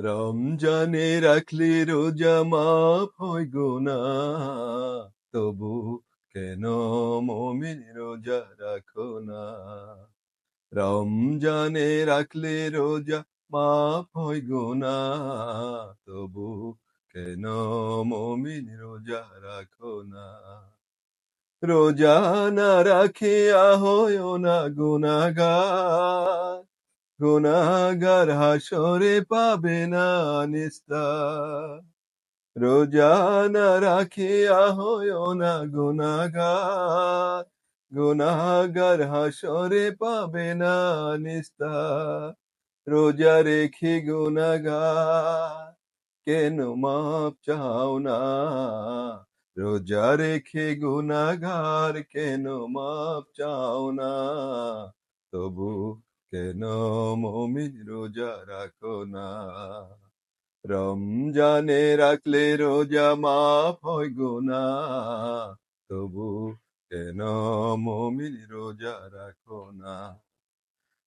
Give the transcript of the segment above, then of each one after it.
রমজানে রাখলে রোজা মাফ হয় গো না। তবু কেন মমিন রোজা রাখো না? রমজানে রাখলে রোজা মাফ হয় গো না। তবু কেন মমিন রোজা রাখো না? রোজা না রাখে হয় না গুনাগার গুনাগার হাসরে পাবে না নিস্তার রোজা না রাখিয়া হয় না গুনাগার গুনাগার হাসরে পাবে না নিস্তার রোজা রেখে গুনাগার কেন মাপ চাও না? রোজা রেখে গুনাগার কেন মাপ চাও না? তবু কেন রোজা রাখো না। রমজানে রাখলে রোজা মাফ হয় গুনা তবু কেন মমিন রোজা রাখো না।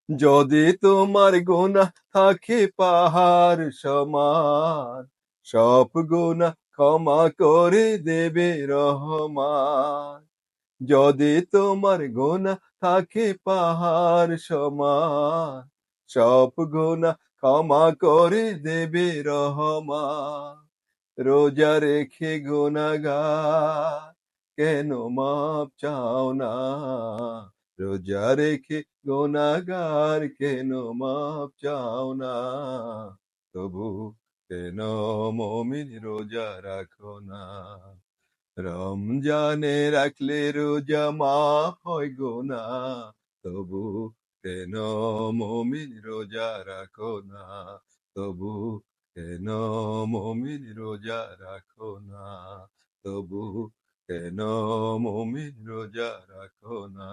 যদি তোমার গোনা থাকে পাহাড় সমান সব গোনা ক্ষমা করে দেবে রহমান যদি তোমার গোনা থাকে পাহাড় সমান, সব গোনা ক্ষমা করে দেবে রহমা রোজা রেখে গোনাগার কেন মাপ চাও না? রোজা রেখে গোনাগার কেন মাপ চাও না? তবু কেন মমিন রোজা রাখো না? রমজানে রাখলে রোজা মা হয় গো না, তবু কেন মমিন রোজা রাখো না? তবু কেন মমিন রোজা রাখো না? তবু কেন মমিন রোজা রাখো না?